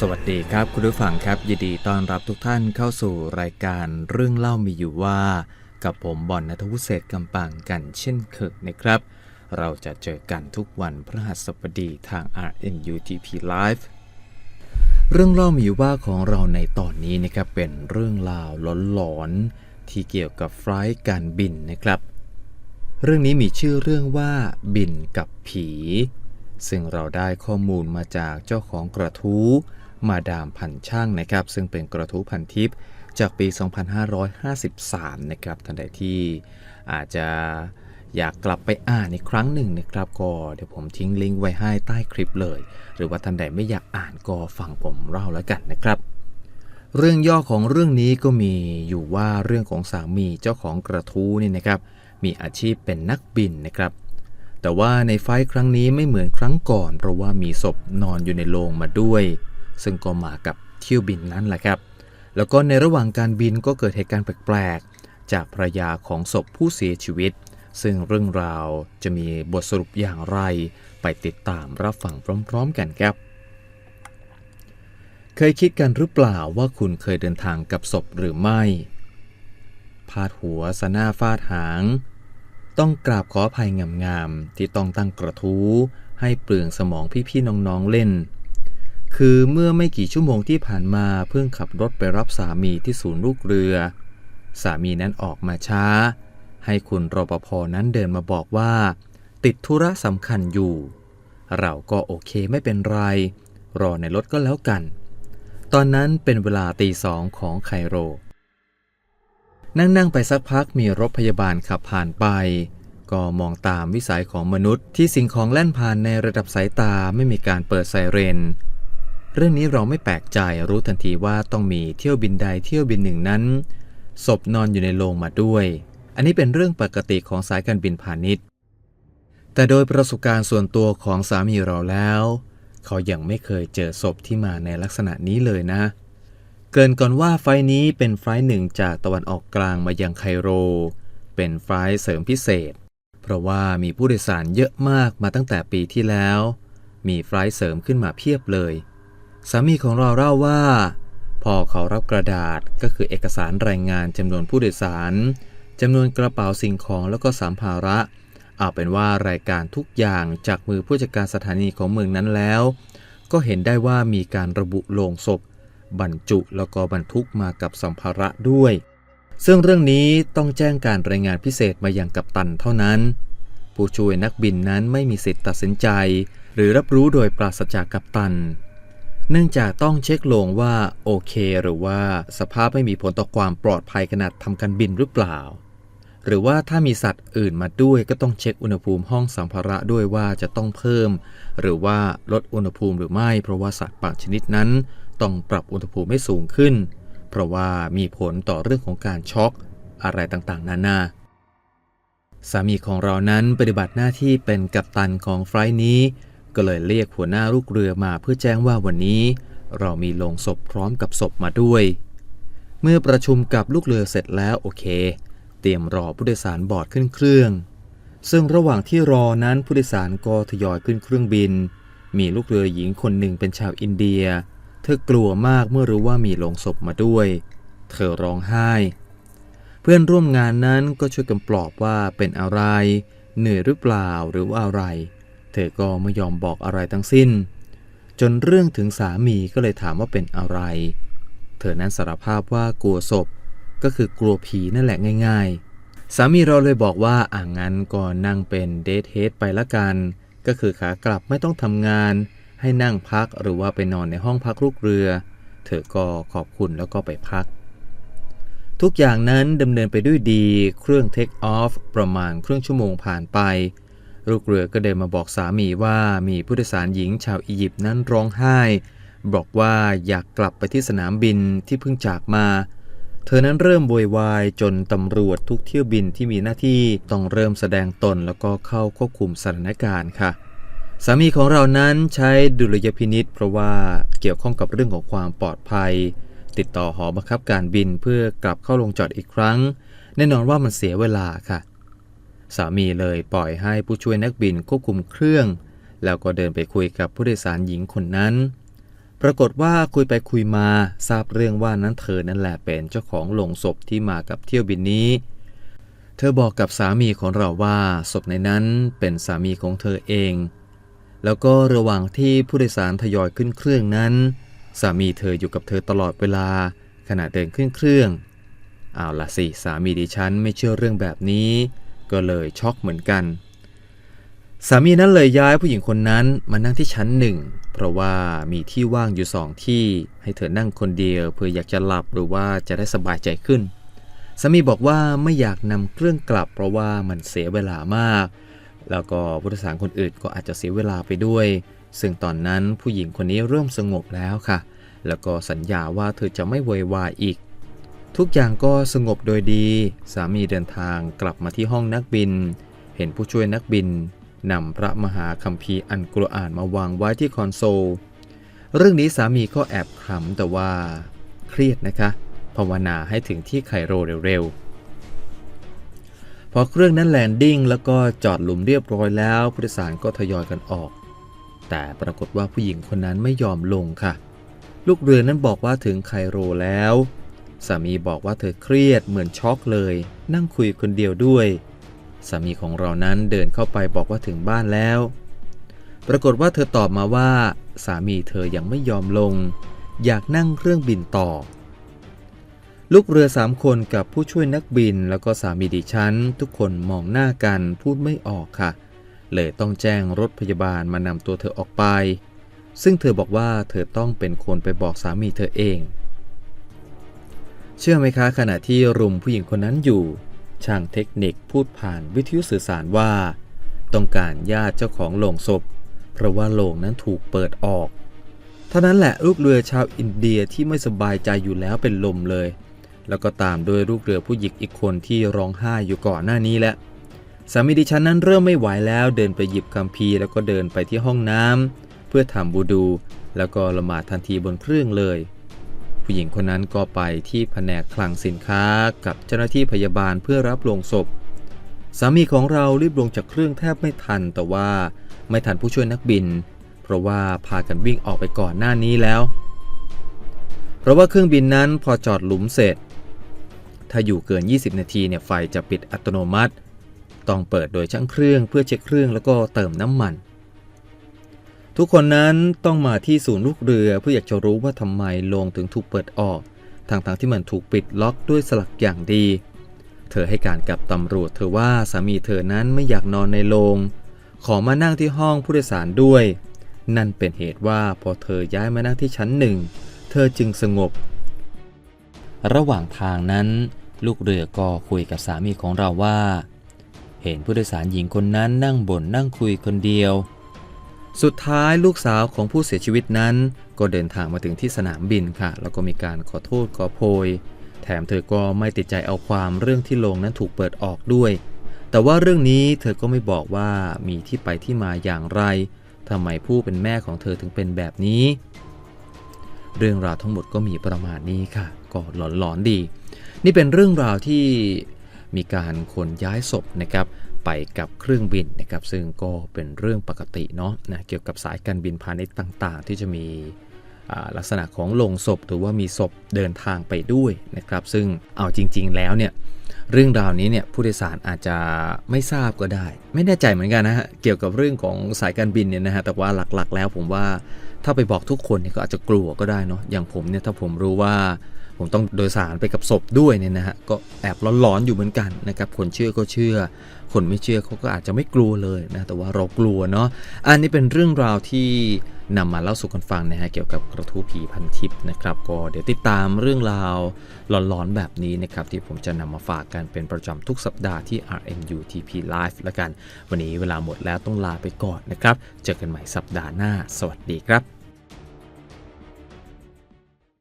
สวัสดีครับคุณผู้ฟังครับ ยินดีต้อนรับทุกท่านเข้าสู่รายการเรื่องเล่ามีอยู่ว่า กับผมบอลนัทวุฒิเศษกำปังกันเช่นเคยนะครับ เราจะเจอกันทุกวันพฤหัสบดีทาง RNUTP Live เรื่องเล่ามีอยู่ว่าของเราในตอนนี้นะครับเป็นเรื่องราวหลอนๆที่เกี่ยวกับไฟล์การบินนะครับ เรื่องนี้มีชื่อเรื่องว่าบินกับผี ซึ่งเราได้ข้อมูลมาจากเจ้าของกระทู้ มาดามพันช่างนะครับ ซึ่งเป็นกระทู้พันทิปจากปี 2553 นะครับท่านใดที่อาจจะอยากกลับไปอ่านอีกครั้งหนึ่งนะครับก็เดี๋ยวผมทิ้งลิงก์ไว้ให้ใต้คลิปเลย หรือว่าท่านใดไม่อยากอ่านก็ฟังผมเล่าแล้วกันนะครับ เรื่องย่อของเรื่องนี้ก็มีอยู่ว่าเรื่องของสามีเจ้าของกระทู้นี่นะครับ มีอาชีพเป็นนักบินนะครับ แต่ว่าในไฟล์ครั้งนี้ไม่เหมือนครั้งก่อน เพราะว่ามีศพนอนอยู่ในโรงมาด้วย ซึ่งก็มากับเที่ยวบินนั้นแหละครับ แล้วก็ในระหว่างการบินก็เกิดเหตุการณ์แปลกๆ จากภรรยาของศพผู้เสียชีวิต ซึ่งเรื่องราวจะมีบทสรุปอย่างไร ไปติดตามรับฟังพร้อมๆ กันครับ เคยคิดกันหรือเปล่าว่าคุณเคยเดินทางกับศพหรือไม่ พาดหัวสนาฟาดหาง ต้องกราบขออภัยงามๆที่ต้องตั้งกระทู้ให้เปลืองสมองพี่ๆน้องๆเล่น คือเมื่อไม่กี่ชั่วโมงที่ผ่านมาเพิ่งขับรถไปรับสามีที่ศูนย์ลูกเรือ สามีนั้นออกมาช้า ให้คุณรปภนั้นเดินมาบอกว่า ติดธุระสำคัญอยู่ เราก็โอเคไม่เป็นไร รอในรถก็แล้วกัน ตอนนั้นเป็นเวลาตีสองของไคโร นั่งนั่งไปสักพักมีรถพยาบาลขับผ่านไป ก็มองตามวิสัยของมนุษย์ที่สิ่งของแล่นผ่านในระดับสายตาไม่มีการเปิดไซเรน เรื่องนี้เราไม่แปลกใจรู้ทันทีว่าต้องมีเที่ยวบินใดเที่ยวบินหนึ่งนั้น ศพนอนอยู่ในโรงมาด้วย อันนี้เป็นเรื่องปกติของสายการบินพาณิชย์ แต่โดยประสบการณ์ส่วนตัวของสามีเราแล้ว เขายังไม่เคยเจอศพที่มาในลักษณะนี้เลยนะ เกินก่อนว่าไฟนี้เป็นไฟหนึ่งจากตะวันออกกลางมายังไคโร เป็นไฟเสริมพิเศษ เพราะว่ามีผู้โดยสารเยอะมากมาตั้งแต่ปีที่แล้ว มีไฟเสริมขึ้นมาเพียบเลย สามีของเราเล่าว่า พอเขารับกระดาษก็คือเอกสารรายงานจำนวนผู้โดยสารจำนวนกระเป๋าสิ่งของแล้วก็สัมภาระ เอาเป็นว่ารายการทุกอย่างจากมือผู้จัดการสถานีของเมืองนั้นแล้ว ก็เห็นได้ว่ามีการระบุโลงศพ บรรจุแล้วก็บรรทุกมากับสัมภาระด้วย ซึ่งเรื่องนี้ต้องแจ้งการรายงานพิเศษมายังกัปตันเท่านั้น ผู้ช่วยนักบินนั้นไม่มีสิทธิ์ตัดสินใจ หรือรับรู้โดยปราศจากกัปตัน เนื่องจากต้องเช็คโลงว่าโอเคหรือว่าสภาพไม่มีผลต่อความปลอดภัยขนาดทำการบินหรือเปล่า หรือว่าถ้ามีสัตว์อื่นมาด้วยก็ต้องเช็คอุณหภูมิห้องสัมภาระด้วยว่าจะต้องเพิ่ม หรือว่าลดอุณหภูมิหรือไม่เพราะว่าสัตว์บางชนิดนั้น ต้องปรับอุณหภูมิให้สูงขึ้น เพราะว่ามีผลต่อเรื่องของการช็อก อะไรต่างๆ นานาสามีของเรานั้นปฏิบัติหน้าที่เป็นกัปตันของไฟล์นี้ ก็เลยเรียกหัวหน้าลูกเรือมาเพื่อแจ้งว่าวันนี้ เรามีโลงศพพร้อมกับศพมาด้วย เมื่อประชุมกับลูกเรือเสร็จแล้วโอเค เตรียมรอผู้โดยสารบอร์ดขึ้นเครื่อง ซึ่งระหว่างที่รอนั้นผู้โดยสารก็ทยอยขึ้นเครื่องบิน มีลูกเรือหญิงคนหนึ่งเป็นชาวอินเดีย เธอกลัวมากเมื่อรู้ว่ามีโลงศพมาด้วย เธอร้องไห้ เพื่อนร่วมงานนั้นก็ช่วยกันปลอบว่าเป็นอะไร เหนื่อยหรือเปล่าหรือว่าอะไร เธอก็ไม่ยอมบอกอะไรทั้งสิ้น จนเรื่องถึงสามีก็เลยถามว่าเป็นอะไร เธอนั้นสารภาพว่ากลัวศพก็คือกลัวผีนั่นแหละง่าย ๆ สามีเราเลยบอกว่าอ่างั้นก็นั่งเป็นเดทเฮดไปละกัน ก็คือขากลับไม่ต้องทำงาน ให้นั่งพักหรือว่าไปนอนในห้องพักลูกเรือ เธอก็ขอบคุณแล้วก็ไปพักทุกอย่างนั้นดำเนินไปด้วยดี เครื่องเทคออฟประมาณครึ่งชั่วโมงผ่านไป ลูกเรือก็เดินมาบอกสามีว่ามีผู้โดยสารหญิงชาวอียิปต์นั้นร้องไห้ บอกว่าอยากกลับไปที่สนามบินที่เพิ่งจากมา เธอนั้นเริ่มโวยวายจนตำรวจทุกเที่ยวบินที่มีหน้าที่ต้องเริ่มแสดงตนแล้วก็เข้าควบคุมสถานการณ์ค่ะ สามีของเรานั้นใช้ดุลยพินิษเพราะว่าเกี่ยวข้องกับเรื่องของความปลอดภัย ติดต่อหอบังคับการบินเพื่อกลับเข้าลงจอดอีกครั้ง แน่นอนว่ามันเสียเวลาค่ะ สามีเลยปล่อยให้ผู้ช่วยนักบินควบคุมเครื่อง แล้วก็เดินไปคุยกับผู้โดยสารหญิงคนนั้น ปรากฏว่าคุยไปคุยมาทราบเรื่องว่านั้นเธอนั่นแหละเป็นเจ้าของโลงศพที่มากับเที่ยวบินนี้ เธอบอกกับสามีของเราว่าศพในนั้นเป็นสามีของเธอเอง แล้วก็ระหว่างที่ผู้โดยสารทยอยขึ้นเครื่องนั้น สามีเธออยู่กับเธอตลอดเวลาขณะเดินขึ้นเครื่องเอาละสิสามีดิฉันไม่เชื่อเรื่องแบบนี้ ก็เลยช็อกเหมือนกัน สามีนั้นเลยย้ายผู้หญิงคนนั้นมานั่งที่ชั้นหนึ่ง เพราะว่ามีที่ว่างอยู่สองที่ให้เธอนั่งคนเดียวเพื่ออยากจะหลับหรือว่าจะได้สบายใจขึ้น สามีบอกว่าไม่อยากนำเครื่องกลับ เพราะว่ามันเสียเวลามาก แล้วก็ผู้โดยสารคนอื่นก็อาจจะเสียเวลาไปด้วย ซึ่งตอนนั้นผู้หญิงคนนี้เริ่มสงบแล้วค่ะ แล้วก็สัญญาว่าเธอจะไม่โวยวายอีก ทุกอย่างก็สงบโดยดี สามีเดินทางกลับมาที่ห้องนักบิน เห็นผู้ช่วยนักบินนำพระมหาคัมภีร์อันกุรอานมาวางไว้ที่คอนโซล เรื่องนี้สามีก็แอบขำแต่ว่า เครียดนะคะภาวนาให้ถึงที่ไคโรเร็วๆ พอเครื่องนั้นแลนดิ้งแล้วก็จอดหลุมเรียบร้อยแล้วผู้โดยสารก็ทยอยกันออก แต่ปรากฏว่าผู้หญิงคนนั้นไม่ยอมลงค่ะ ลูกเรือนั้นบอกว่าถึงไคโรแล้ว สามีบอกว่าเธอเครียดเหมือนช็อกเลย นั่งคุยคนเดียวด้วย สามีของเรานั้นเดินเข้าไปบอกว่าถึงบ้านแล้ว ปรากฏว่าเธอตอบมาว่า สามีเธอยังไม่ยอมลง อยากนั่งเครื่องบินต่อ ลูกเรือสามคนกับผู้ช่วยนักบินแล้วก็สามีดิฉัน ทุกคนมองหน้ากันพูดไม่ออกค่ะ เลยต้องแจ้งรถพยาบาลมานำตัวเธอออกไป ซึ่งเธอบอกว่าเธอต้องเป็นคนไปบอกสามีเธอเอง เชื่อไหมคะขณะที่รุมผู้หญิงคนนั้นอยู่ ช่างเทคนิคพูดผ่านวิทยุสื่อสารว่า ต้องการญาติเจ้าของโลงศพ เพราะว่าโลงนั้นถูกเปิดออกเท่านั้นแหละลูกเรือชาวอินเดียที่ไม่สบายใจอยู่แล้วเป็นลมเลย แล้วก็ตามด้วยลูกเรือผู้หญิงอีกคนที่ร้องไห้อยู่ก่อนหน้านี้แหละสามีดิฉันนั้นเริ่มไม่ไหวแล้วเดินไปหยิบคัมภีร์แล้วก็เดินไปที่ห้องน้ำเพื่อทำบูดู แล้วก็ละหมาดทันทีบนเครื่องเลย ผู้หญิงคนนั้นก็ไปที่แผนกคลังสินค้ากับเจ้าหน้าที่พยาบาลเพื่อรับลงศพ สามีของเรารีบลงจากเครื่องแทบไม่ทัน แต่ว่าไม่ทันผู้ช่วยนักบิน เพราะว่าพากันวิ่งออกไปก่อนหน้านี้แล้ว เพราะว่าเครื่องบินนั้นพอจอดหลุมเสร็จ ถ้าอยู่เกิน 20 นาทีเนี่ยไฟจะปิดอัตโนมัติ ต้องเปิดโดยช่างเครื่องเพื่อเช็คเครื่องแล้วก็เติมน้ำมัน ทุกคนนั้นต้องมาที่ศูนย์ลูกเรือเพื่ออยากจะรู้ว่าทำไมโลงถึงถูกเปิดออกทางทางๆที่มันถูกปิดล็อกด้วยสลักอย่างดี เธอให้การกับตำรวจเธอว่าสามีเธอนั้นไม่อยากนอนในโรงขอมานั่งที่ห้องผู้โดยสารด้วย นั่นเป็นเหตุว่าพอเธอย้ายมานั่งที่ชั้นหนึ่ง เธอจึงสงบ ระหว่างทางนั้น ลูกเรือก็คุยกับสามีของเราว่า เห็นผู้โดยสารหญิงคนนั้นนั่งบ่นนั่งคุยคนเดียว สุดท้ายลูกสาวของผู้เสียชีวิตนั้น ก็เดินทางมาถึงที่สนามบินค่ะ แล้วก็มีการขอโทษขอโพย แถมเธอก็ไม่ติดใจเอาความเรื่องที่โรงนั้นถูกเปิดออกด้วย แต่ว่าเรื่องนี้เธอก็ไม่บอกว่ามีที่ไปที่มาอย่างไรทำไมผู้เป็นแม่ของเธอถึงเป็นแบบนี้ เรื่องราวทั้งหมดก็มีประมาณนี้ค่ะ ก็หลอนๆดี นี่เป็นเรื่องราวที่มีการขนย้ายศพนะครับ ไปกับเครื่องบินนะครับซึ่งก็เป็นเรื่องปกติเนาะนะเกี่ยวกับสายการบินพาณิชย์ต่าง ๆ ที่จะมีลักษณะของโลงศพหรือว่ามีศพเดินทางไปด้วยนะครับ ซึ่งเอาจริง ๆ แล้วเนี่ยเรื่องราวนี้เนี่ยผู้โดยสารอาจจะไม่ทราบก็ได้ ไม่แน่ใจเหมือนกันนะฮะเกี่ยวกับเรื่องของสายการบินเนี่ยนะฮะแต่ว่าหลักๆ แล้วผมว่าถ้าไปบอกทุกคนเนี่ยก็อาจจะกลัวก็ได้เนาะอย่างผมเนี่ยถ้าผมรู้ว่า ผมต้องโดยสารไปกับศพด้วยเนี่ยนะฮะก็แอบร้อนๆอยู่เหมือนกันนะครับคนเชื่อก็เชื่อ คนไม่เชื่อเขาก็อาจจะไม่กลัวเลยนะแต่ว่าเรากลัวเนาะอันนี้เป็นเรื่องราวที่นำมาเล่าสู่กันฟังนะฮะเกี่ยวกับกระทู้ผีพันทิพย์นะครับก็เดี๋ยวติดตามเรื่องราวหลอนๆแบบนี้นะครับที่ผมจะนำมาฝากกันเป็นประจำทุกสัปดาห์ที่ RMU TP Live ล้วกัน วันนี้เวลาหมดแล้วต้องลาไปก่อนนะครับ เจอกันใหม่สัปดาห์หน้า สวัสดีครับ